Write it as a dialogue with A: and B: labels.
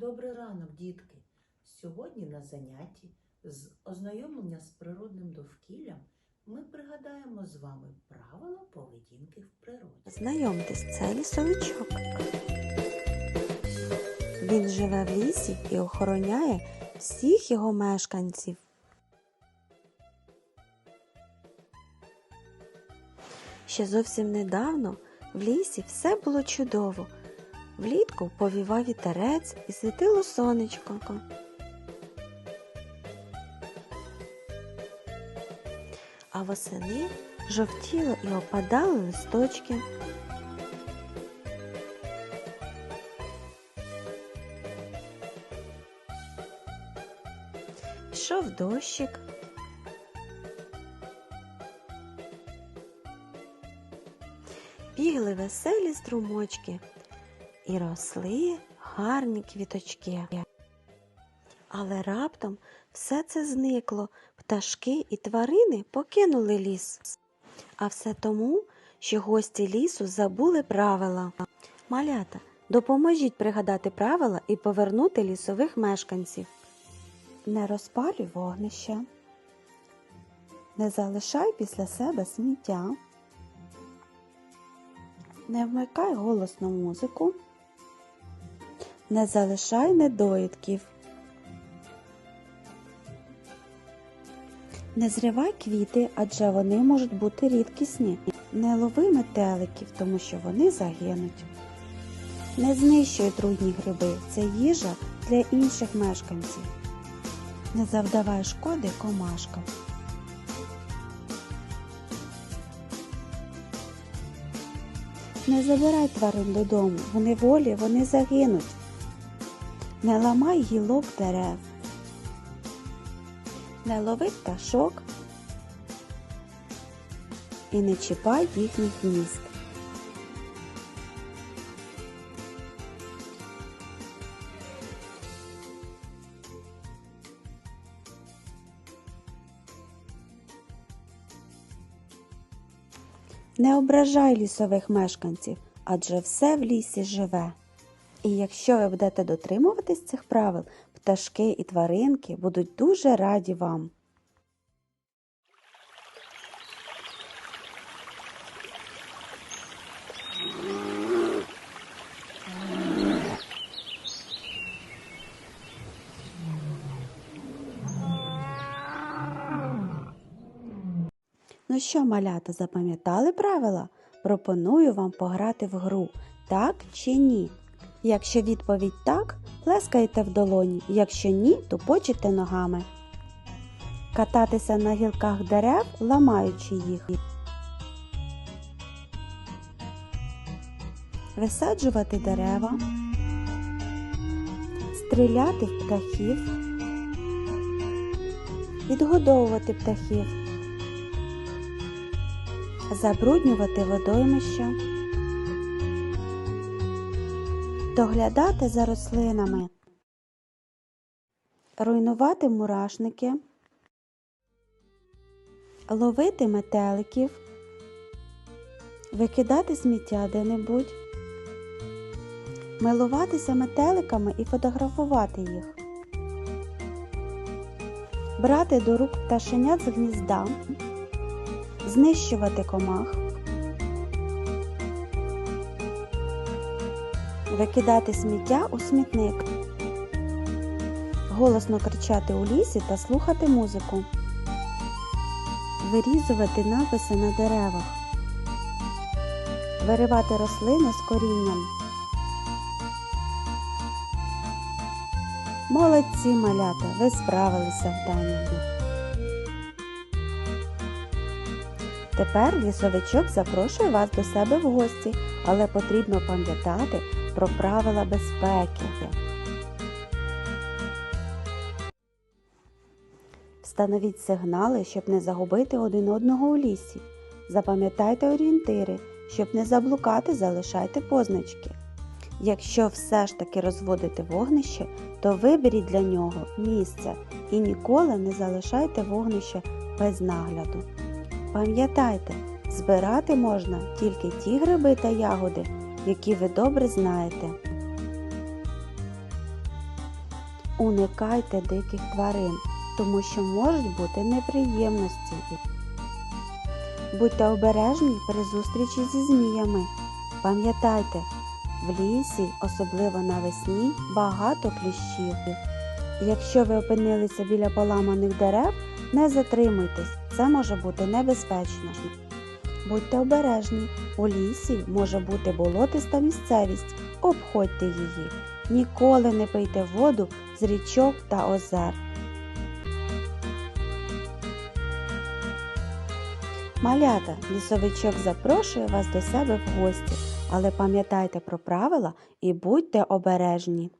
A: Добрий ранок, дітки! Сьогодні на занятті з ознайомлення з природним довкіллям ми пригадаємо з вами правила поведінки в природі.
B: Знайомтесь, це лісовичок. Він живе в лісі і охороняє всіх його мешканців. Ще зовсім недавно в лісі все було чудово. Влітку повівав вітерець і світило сонечко. А восени жовтіло і опадали листочки. Йшов дощик. Бігли веселі струмочки і росли гарні квіточки. Але раптом все це зникло, пташки і тварини покинули ліс. А все тому, що гості лісу забули правила. Малята, допоможіть пригадати правила і повернути лісових мешканців. Не розпалюй вогнище. Не залишай після себе сміття. Не вмикай голосну музику. Не залишай недоїдків. Не зривай квіти, адже вони можуть бути рідкісні. Не лови метеликів, тому що вони загинуть. Не знищуй трудні гриби, це їжа для інших мешканців. Не завдавай шкоди комашкам. Не забирай тварин додому, вони волі, вони загинуть. Не ламай гілок дерев. Не лови пташок і не чіпай їхніх гнізд. Не ображай лісових мешканців, адже все в лісі живе. І якщо ви будете дотримуватись цих правил, пташки і тваринки будуть дуже раді вам. Ну що, малята, запам'ятали правила? Пропоную вам пограти в гру так чи ні. Якщо відповідь так, плескайте в долоні, якщо ні, то почите ногами. Кататися на гілках дерев, ламаючи їх. Висаджувати дерева. Стріляти в птахів. Відгодовувати птахів. Забруднювати водоймища. Доглядати за рослинами, руйнувати мурашники, ловити метеликів, викидати сміття де-небудь, милуватися метеликами і фотографувати їх, брати до рук пташенят з гнізда, знищувати комах. Викидати сміття у смітник, голосно кричати у лісі та слухати музику, вирізувати написи на деревах, виривати рослини з корінням. Молодці малята, ви справилися вдання. Тепер лісовичок запрошує вас до себе в гості, але потрібно пам'ятати про правила безпеки. Встановіть сигнали, щоб не загубити один одного у лісі. Запам'ятайте орієнтири, щоб не заблукати, залишайте позначки. Якщо все ж таки розводите вогнище, то виберіть для нього місце і ніколи не залишайте вогнище без нагляду. Пам'ятайте, збирати можна тільки ті гриби та ягоди, які ви добре знаєте. Уникайте диких тварин, тому що можуть бути неприємності. Будьте обережні при зустрічі зі зміями. Пам'ятайте, в лісі, особливо навесні, багато кліщів. Якщо ви опинилися біля поламаних дерев, не затримуйтесь, це може бути небезпечно. Будьте обережні, у лісі може бути болотиста місцевість, обходьте її. Ніколи не пийте воду з річок та озер. Малята, лісовичок запрошує вас до себе в гості, але пам'ятайте про правила і будьте обережні.